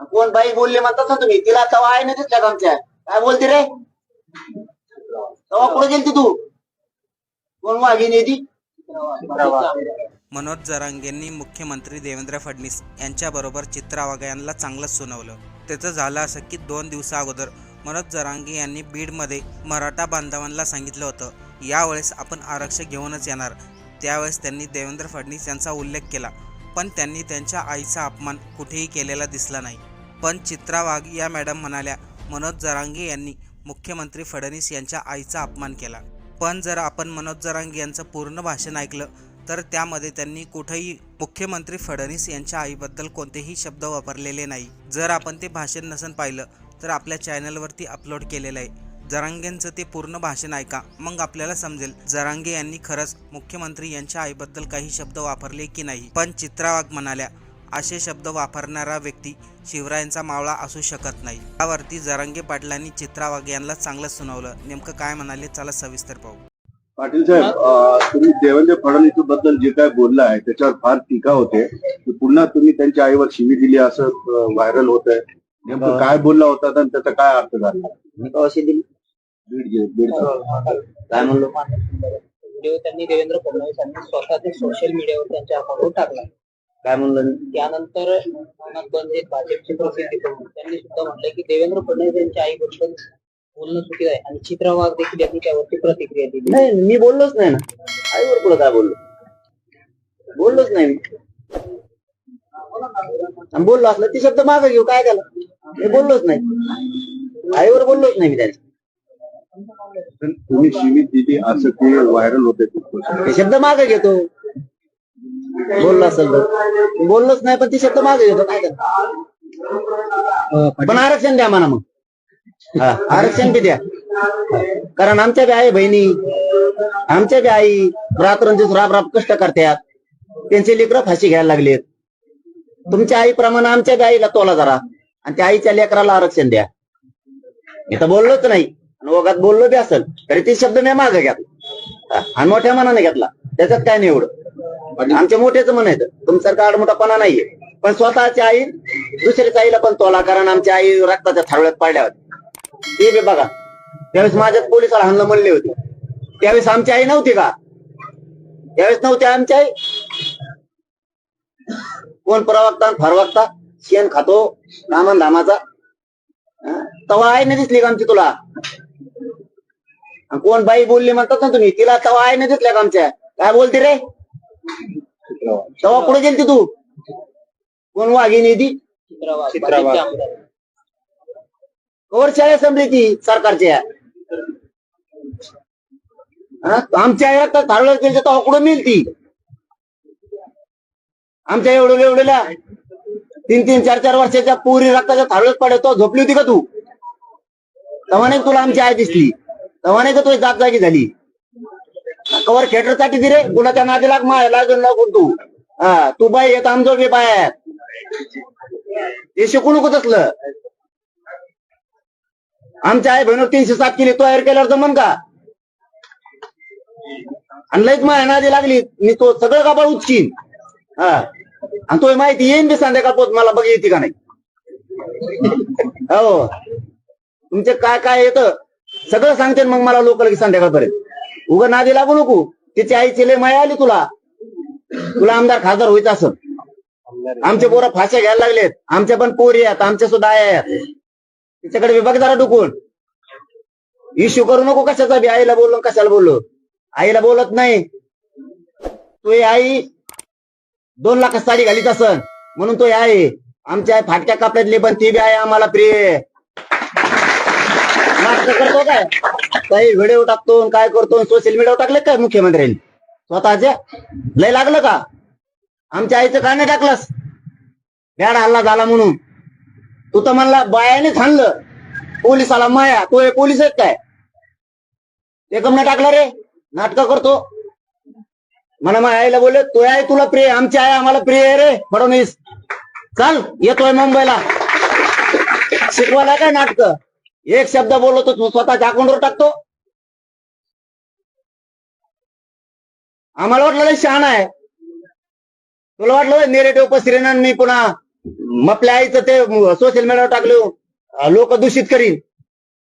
कोण बाई बोलले म्हणतात ना तुम्ही तिला तवा आहे ना तिथल्या आमच्या. काय बोलते रे? तवा कुठे गेलती तू? कोण वाघिणी येते मनोज जरांगेंनी मुख्यमंत्री देवेंद्र फडणवीस यांच्याबरोबर चित्रा वाघ यांना चांगलंच सुनावलं. त्याचं झालं असं की दोन दिवसा अगोदर मनोज जरांगे यांनी बीडमध्ये मराठा बांधवांना सांगितलं होतं यावेळेस आपण आरक्षण घेऊनच येणार. त्यावेळेस त्यांनी देवेंद्र फडणवीस यांचा उल्लेख केला पण त्यांनी त्यांच्या आईचा अपमान कुठेही केलेला दिसला नाही. पण चित्रा वाघ या मॅडम म्हणाल्या मनोज जरांगे यांनी मुख्यमंत्री फडणवीस यांच्या आईचा अपमान केला. पण जर आपण मनोज जरांगे यांचं पूर्ण भाषण ऐकलं तर त्यामध्ये त्यांनी कुठेही मुख्यमंत्री फडणवीस यांच्या आईबद्दल कोणतेही शब्द वापरलेले नाही. जर आपण ते भाषण नसन पाहिलं तर आपल्या चॅनलवरती अपलोड केलेलं आहे. जरांगेंचं ते पूर्ण भाषण ऐका मग आपल्याला समजेल जरांगे यांनी खरंच मुख्यमंत्री यांच्या आईबद्दल काही शब्द वापरले की नाही. पण चित्रा वाघ म्हणाल्या असे शब्द वापरणारा व्यक्ती शिवरायांचा मावळा असू शकत नाही. त्यावरती जरांगे पाटलांनी चित्रा वाघ यांना चांगलं सुनावलं. नेमकं काय म्हणाले? चला सविस्तर पाहू. पाटील साहेब तुम्ही देवेंद्र फडणवीसबद्दल जे काय बोलला आहे त्याच्यावर फार टीका होते. की पुन्हा तुम्ही त्यांच्या आईवर शिवी दिली असं व्हायरल होत आहे नेमकं काय बोलला होता आणि त्याचा काय अर्थ झाला? दिली. बीड. काय म्हणलो? व्हिडिओ त्यांनी देवेंद्र फडणवीस यांनी स्वतःचे सोशल मीडियावर त्यांच्या अकाउंटवर टाकला. काय म्हणलं? त्यानंतर एक भाजपचे प्रसिद्धी करून त्यांनी सुद्धा म्हटलं की देवेंद्र फडणवीस यांच्या आईबद्दल बोलणं चुकीचं आहे आणि चित्रा वाघ देखील यांनी त्यावरती प्रतिक्रिया दिली. नाही मी बोललोच नाही ना. आईवर कुठं काय बोललो? बोललोच नाही मी. बोललो असलं ते शब्द मागे घेऊ काय त्याला? मी बोललोच नाही. आईवर बोललोच नाही मी त्याच्या पण तुम्ही दिली असं ते व्हायरल होते. ते शब्द मागे घेतो. बोललो असेल तर. मी बोललोच नाही पण ते शब्द मागे घेतो. काय त्याला पण आरक्षण द्या म्हणा मग. हा आरक्षण बी द्या. कारण आमच्या बी आई बहिणी आमच्या बी आई रात्रंदिवस राब राब कष्ट करतात. त्यांचे लेकरं फाशी घ्यायला लागलेत. तुमच्या आईप्रमाणे आमच्या बी आईला तोला जरा. आणि त्या आईच्या लेकराला आरक्षण द्या. इथं बोललोच नाही. आणि ओघात बोललो बी असेल. तरी ते शब्द मी मागे घेतला. आणि मोठ्या मनाने घेतला. त्याच्यात काय नाही एवढं. आमच्या मोठेच म्हणायचं तुमच्यासारखा आडमोठापणा नाहीये. पण स्वतःची आई दुसऱ्याच्या आईला पण तोला कारण आमची आई रक्ताच्या थाळव्यात पाडल्या होत्या. ते बी बघा. त्यावेळेस माझ्याच पोलिसाला हाणलं म्हणले होते. त्यावेळेस आमची आई नव्हती का? त्यावेळेस नव्हती आमची आई. कोण प्रवक्ता फरवक्ता? शेण खातो रामन धामाचा तवा आई नाही दिसली का आमची तुला? कोण बाई बोलली म्हणतात ना तुम्ही तिला तवा आई नाही दिसल्या का आमच्या? काय बोलते रे? तवा पुढे गेलती तू? कोण वाघिणी ती चित्रा वाघ भाजपचे आमदार. कवर शाळा समजायची सरकारच्या हा? आमच्या आई आता थारवलं गेलं तर कुठं मिळती? ती आमच्या एवढं एवढ्याला तीन तीन चार चार वर्षाच्या पुरी रक्ताच्या थारवत पडे तो झोपली होती का तू? तेव्हा नाही तुला आमची आई दिसली? तेव्हा नाही का तुझी जाग जागी झाली? कवर खेटरसाठी दिरे कुणाच्या नादी लाग माय लागून लागून तू. हा तू बाई येत आमचं बी बाय ते शिकू नको तसलं. आमच्या आई बहिणीवर तीनशे सात केली तयार केल्यावर जमन का? आणि लईच माया नादी लागली मी तो सगळं कापड उचकीन? हा. आणि तो माहिती येईन बी संध्याकाळ पोत मला बघ येते का नाही? हो. तुमचे काय काय येतं? सगळं सांगते मग मला लोक की संध्याकाळपर्यंत. उगा नादी लागू नको. तिची आईची लय माया आली तुला. तुला आमदार खासदार व्हायचं असं आमचे पोरं फाश्या घ्यायला लागलेत. आमच्या पण पोरी आहेत. आमच्या सुद्धा आया आहेत. तिच्याकडे विभाग जरा डुकून. इश्यू करू नको कशाचा बी. आईला बोललो कशाला बोललो. आईला बोलत नाही. तू आई दोन लाख साडी घालीत असन. म्हणून तो हे आहे आमच्या आई फाटक्या कापड्यातली पण ती बी आहे आम्हाला प्रिय असं करतो काय? काही व्हिडिओ टाकतो आणि काय करतो सोशल मीडियावर टाकले काय मुख्यमंत्र्यांनी? स्वतःच्या लय लागलं का? आमच्या आईचं का नाही टाकलंस. बॅड हल्ला झाला म्हणून. तू तर म्हणला बायानेच हाणलं. पोलिसाला माया. तो हे पोलीस आहेत काय? ते कम नाही टाकलं रे. नाटक करतो. मला माझ्या आईला बोलले तो आहे तुला प्रिय. आमची आई आम्हाला प्रिय आहे रे फडणवीस. चल येतोय मुंबईला. शिकवायला काय नाटक? एक शब्द बोललो तर तू स्वतःच्या अकाउंटवर टाकतो. आम्हाला वाटलं लय शहाणा आहे. तुला वाटलं नेरेटिव्ह पसरेन मी पुन्हा मपल्या आईचं ते सोशल मीडियावर टाकलं लोक दूषित करीन.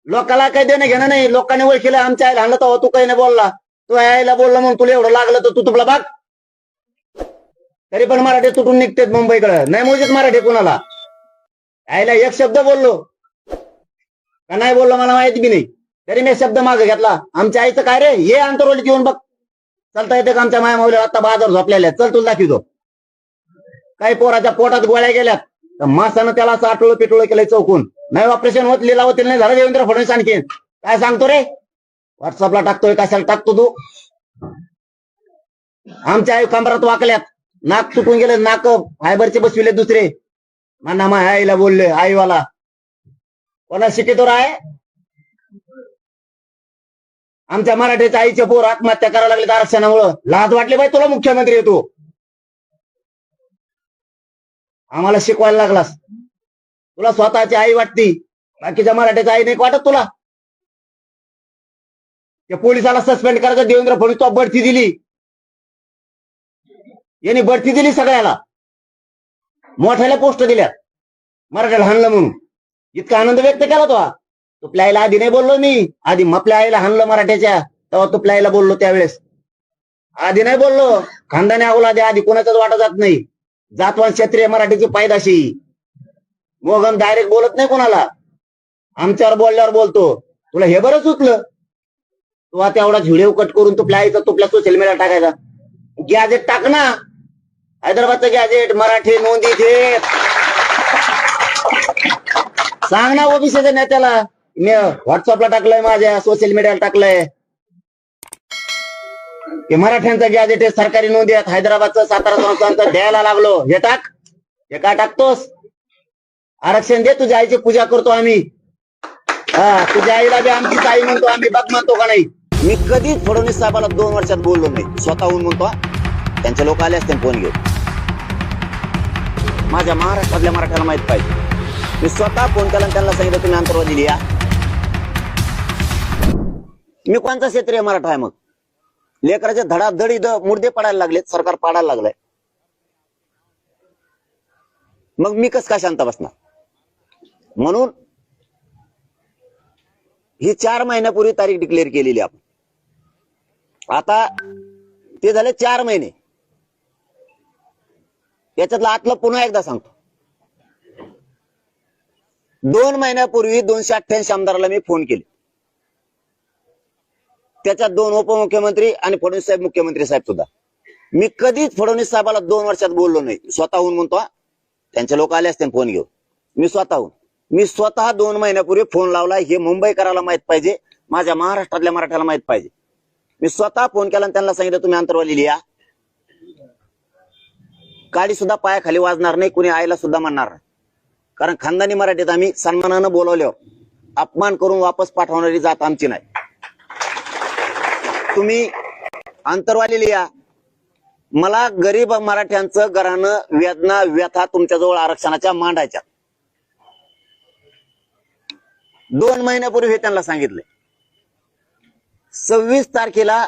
लोकाला काही देणं घेणं नाही. लोकांनी ओळखीला आमच्या आईला हाणलं तेव्हा तू काही नाही बोलला. तू आईला बोलला म्हणून तुला एवढं लागलं तर तू तुला बाग तरी पण मराठी तुटून निघतेत मुंबईकडे. नाही मोजित मराठी कुणाला. आईला एक शब्द बोललो. का नाही बोललो मला माहिती बी नाही? तरी मी शब्द मागे घेतला. आमच्या आईचं काय रे? हे आंतरवलीत येऊन बघ. चलता येते का आमच्या माया मावल्या आता बाजार झोपलेल्या चल तुला दाखवतो. काही पोराच्या पोटात गोळ्या गेल्यात. तर मासानं त्याला साठवलं पिटोळ केलंय चौकून. नाही ऑपरेशन होत लिलावतील नाही झालं देवेंद्र फडणवीस आणखी. काय सांगतो रे? व्हॉट्सअपला टाकतोय कशाला टाकतो तू? आमच्या आई कमरात वाकल्यात. नाक तुटून गेले नाक फायबरचे बसविले दुसरे. म्हणा मा आईला बोलले आईवाला. कोणा शिकितो आहे आमच्या मराठीच्या आईचे पोर आत्महत्या करायला लागले आरक्षणामुळं. लाज वाटली बाई तुला मुख्यमंत्री येतो आम्हाला शिकवायला लागलास. तुला स्वतःची आई वाटती. बाकीच्या मराठीच्या आई नाही वाटत तुला. त्या पोलिसाला सस्पेंड करायचं देवेंद्र फडणवीस तो बढती दिली. यांनी बढती दिली सगळ्याला. मोठ्याला पोस्ट दिल्या मराठ्याला हाणलं म्हणून. इतका आनंद व्यक्त केला तो. तुपल्या आईला आधी नाही बोललो मी. आधी मपल्या आईला हाणलं मराठ्याच्या तेव्हा तुपल्या आईला बोललो त्यावेळेस. आधी नाही बोललो. खानदानी अवलादे आधी कोणाचाच वाटा जात नाही. जातवान क्षेत्रीय मराठीची पायदाशी. मोगन डायरेक्ट बोलत नाही कोणाला. आमच्यावर बोलल्यावर बोलतो. तुला हे बरं सुचलं? तू आता एवढा व्हिडिओ कट करून तुपल्या आईचा तुपल्या सोशल मीडिया टाकायचा. गॅजेट टाक ना. हैदराबादचं गॅजेट मराठी नोंदी सांग ना ओबीसीच्या नेत्याला. मी व्हॉट्सअपला टाकलंय माझ्या सोशल मीडियाला टाकलंय. हे मराठ्यांचा गॅजेट सरकारी नोंदी आहेत. हैदराबादचं सातारा संस्थांचं द्यायला लागलो. हे टाक. हे काय टाकतोस? आरक्षण दे तुझ्या आईची पूजा करतो आम्ही. हा तुझ्या आईला बी आमचीच आई म्हणतो आम्ही बघ म्हणतो का नाही? मी कधीच फडणवीस साहेबाला दोन वर्षात बोललो नाही. स्वतःहून म्हणतो त्यांचे लोक आले असते फोन घेऊन. माझ्या महाराष्ट्रातल्या मराठ्याला माहीत पाहिजे. मी स्वतः फोन केला त्यांना सांगितलं तुम्ही अंतर्वादी लिहा मी कोणता क्षेत्रीय मराठा आहे मग लेकराचे धडाधड इथं मुर्दे पडायला लागलेत सरकार पाडायला लागलंय मग मी कस का शांत बसणार म्हणून ही चार महिन्यापूर्वी तारीख डिक्लेअर केलेली आपण आता ते झाले चार महिने याच्यातलं आतलं पुन्हा एकदा सांगतो दोन महिन्यापूर्वी दोनशे अठ्ठ्याऐंशी आमदाराला मी फोन केले. त्याच्यात दोन उपमुख्यमंत्री आणि फडणवीस साहेब मुख्यमंत्री साहेब सुद्धा. मी कधीच फडणवीस साहेबाला दोन वर्षात बोललो नाही. स्वतःहून म्हणतो त्यांचे लोक आले असते फोन घेऊन. मी स्वतःहून. मी स्वतः दोन महिन्यापूर्वी फोन लावला हे मुंबईकराला माहीत पाहिजे माझ्या महाराष्ट्रातल्या मराठ्याला माहीत पाहिजे. मी स्वतः फोन केला आणि त्यांना सांगितलं तुम्ही अंतरवाली लिहा. काळी सुद्धा पायाखाली वाजणार नाही कुणी आईला सुद्धा म्हणणार नाही. कारण खानदानी मराठीत आम्ही सन्मानानं बोलावल्यावर अपमान करून वापस पाठवणारी जात आमची नाही. तुम्ही अंतरवाले लिहा मला गरीब मराठ्यांचं घरानं वेदना व्यथा तुमच्याजवळ आरक्षणाच्या मांडायच्या. दोन महिन्यापूर्वी हे त्यांना सांगितले. सव्वीस तारखेला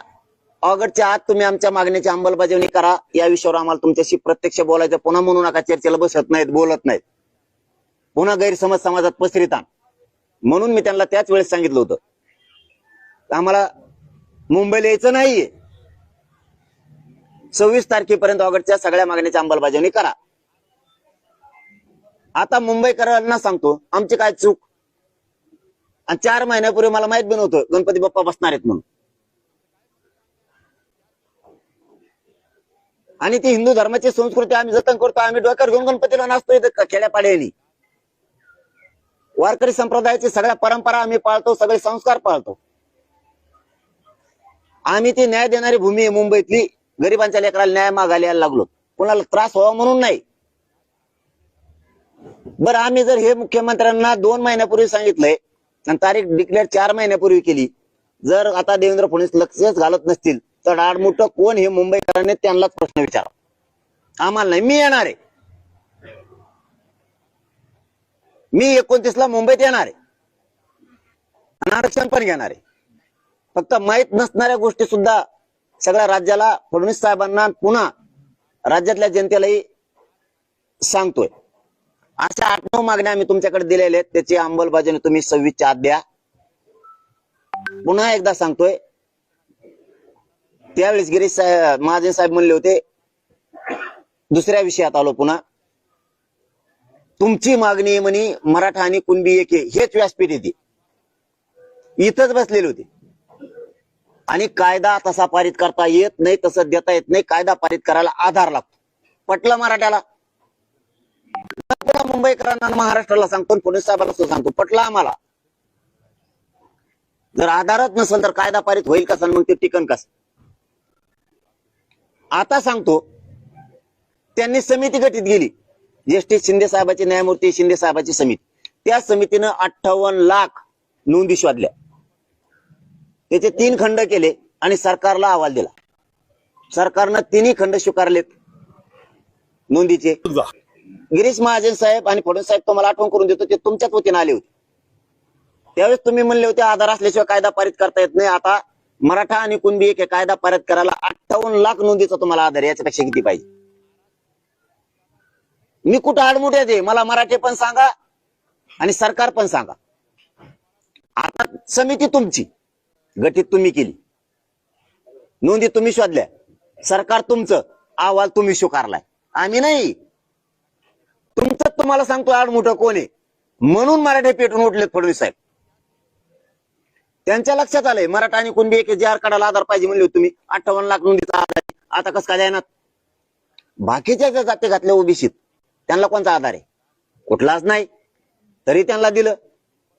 ऑगस्टच्या आत तुम्ही आमच्या मागणीची अंमलबजावणी करा. या विषयावर आम्हाला तुमच्याशी प्रत्यक्ष बोलायचं पुन्हा म्हणू नका चर्चेला बसत नाहीत बोलत नाहीत. पुन्हा गैरसमज समाजात पसरिता म्हणून मी त्यांना त्याच वेळेस सांगितलं होतं. आम्हाला मुंबईला यायचं नाहीये. सव्वीस तारखेपर्यंत ऑगस्टच्या सगळ्या मागण्याची अंमलबजावणी करा. आता मुंबईकरांना सांगतो आमची काय चूक? आणि चार महिन्यापूर्वी मला माहीत बी नव्हतं गणपती बाप्पा बसणार आहेत म्हणून. आणि ती हिंदू धर्माची संस्कृती आम्ही जतन करतो आम्ही डोक्यावर घेऊन गणपतीला नाचतो इथं खेड्यापाड्यानी. वारकरी संप्रदायाची सगळ्या परंपरा आम्ही पाळतो सगळे संस्कार पाळतो. आम्ही ती न्याय देणारी भूमी आहे मुंबईतली. गरिबांच्या लेकराला न्याय मागायला यायला लागलो. कोणाला त्रास व्हावा म्हणून नाही. बरं आम्ही जर हे मुख्यमंत्र्यांना दोन महिन्यापूर्वी सांगितलंय आणि तारीख डिक्लेअर चार महिन्यापूर्वी केली जर आता देवेंद्र फडणवीस लक्षच घालत नसतील तर आडमुठ कोण हे मुंबईकरांनी त्यांनाच प्रश्न विचारा आम्हाला नाही मी येणार आहे. मी एकोणतीसला मुंबईत येणार आहे. आणि आरक्षण पण घेणार आहे. फक्त माहीत नसणाऱ्या गोष्टी सुद्धा सगळ्या राज्याला फडणवीस साहेबांना पुन्हा राज्यातल्या जनतेलाही सांगतोय. अशा आठ नऊ मागण्या आम्ही तुमच्याकडे दिलेल्या आहेत. त्याची अंमलबजावणी तुम्ही सव्वीसच्या आत द्या. पुन्हा एकदा सांगतोय त्यावेळेस गिरीश साहेब महाजन साहेब म्हणले होते दुसऱ्या विषयात आलो पुन्हा. तुमची मागणी आहे म्हणे मराठा आणि कुणबी एक हेच व्यासपीठ येते इथंच बसलेले होते. आणि कायदा तसा पारित करता येत नाही तसं देता येत नाही कायदा पारित करायला आधार लागतो. पटलं मराठ्याला? मुंबईकरांना महाराष्ट्राला सांगतो पोलीस साहेबांना सांगतो पटला आम्हाला? जर आधारच नसेल तर कायदा पारित होईल कसा मग ते टिकन कसं? आता सांगतो त्यांनी समिती गठीत जस्टिस शिंदे साहेबाची न्यायमूर्ती शिंदे साहेबाची समिती. त्या समितीनं अठ्ठावन्न लाख नोंदी शोधल्या. त्याचे तीन खंड केले आणि सरकारला अहवाल दिला. सरकारनं तिन्ही खंड स्वीकारलेत नोंदीचे. गिरीश महाजन साहेब आणि फडणवीस साहेब तुम्हाला आठवण करून देतो ते तुमच्याच वतीने आले होते. त्यावेळेस तुम्ही म्हणले होते आधार असल्याशिवाय कायदा पारित करता येत नाही. आता मराठा आणि कुणबी एक कायदा पारित करायला अठ्ठावन्न लाख नोंदीचा तुम्हाला आधार. याच्यापेक्षा किती पाहिजे? मी कुठं आडमुठ्या आहे मला मराठी पण सांगा आणि सरकार पण सांगा. आता समिती तुमची गठीत तुम्ही केली. नोंदी तुम्ही शोधल्या. सरकार तुमचं अहवाल तुम्ही स्वीकारलाय. आम्ही नाही. तुमचं तुम्हाला सांगतो आडमुठं कोण आहे. म्हणून मराठे पेटून उठलेत फडणवीस साहेब. त्यांच्या लक्षात आलंय मराठा आणि कुणबी एक जे आर काढायला आधार पाहिजे म्हणले तुम्ही. अठ्ठावन्न लाख नोंदीचा आधार आता कसं काय द्यायनात बाकीच्या ज्या जाती घातल्या ओबीसीत त्यांना कोणता आधार आहे? कुठलाच नाही. तरी त्यांना दिलं.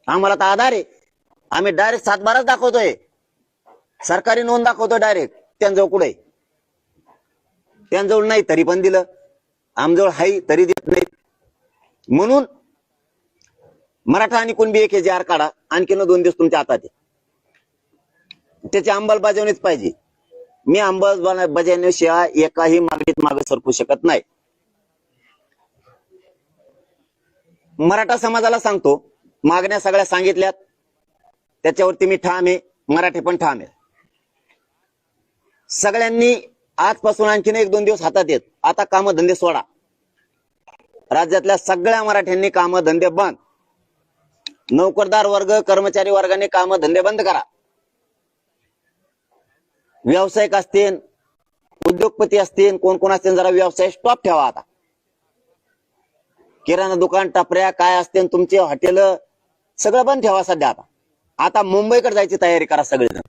आम्हाला तर आधार आहे. आम्ही डायरेक्ट सातबाराच दाखवतोय. सरकारी नोंद दाखवतोय डायरेक्ट त्यांजवळ कुठे त्यांजवळ नाही तरी पण दिलं. आमजवळ हाई तरी देत नाही म्हणून मराठा आणि कुणबी एक हे जे आर काढा. आणखीन दोन दिवस तुमच्या हातात आहे. त्याची अंमलबजावणीच पाहिजे. मी अंमलबजावणीशिवाय एकाही मागणीत मागे सरकू शकत नाही. मराठा समाजाला सांगतो मागण्या सगळ्या सांगितल्यात त्याच्यावरती मी ठाम आहे मराठी पण ठाम आहे. सगळ्यांनी आजपासून आणखीन एक दोन दिवस हातात येत आता कामधंदे सोडा. राज्यातल्या सगळ्या मराठ्यांनी कामधंदे बंद. नोकरदार वर्ग कर्मचारी वर्गाने कामधंदे बंद करा. व्यावसायिक असतील उद्योगपती असतील कोण कोण असतील जरा व्यवसाय स्टॉप ठेवा आता. किराणा दुकान टपऱ्या काय असतील तुमचे हॉटेल सगळं बंद ठेवा सध्या आता. आता मुंबईकडे जायची तयारी करा सगळेजण.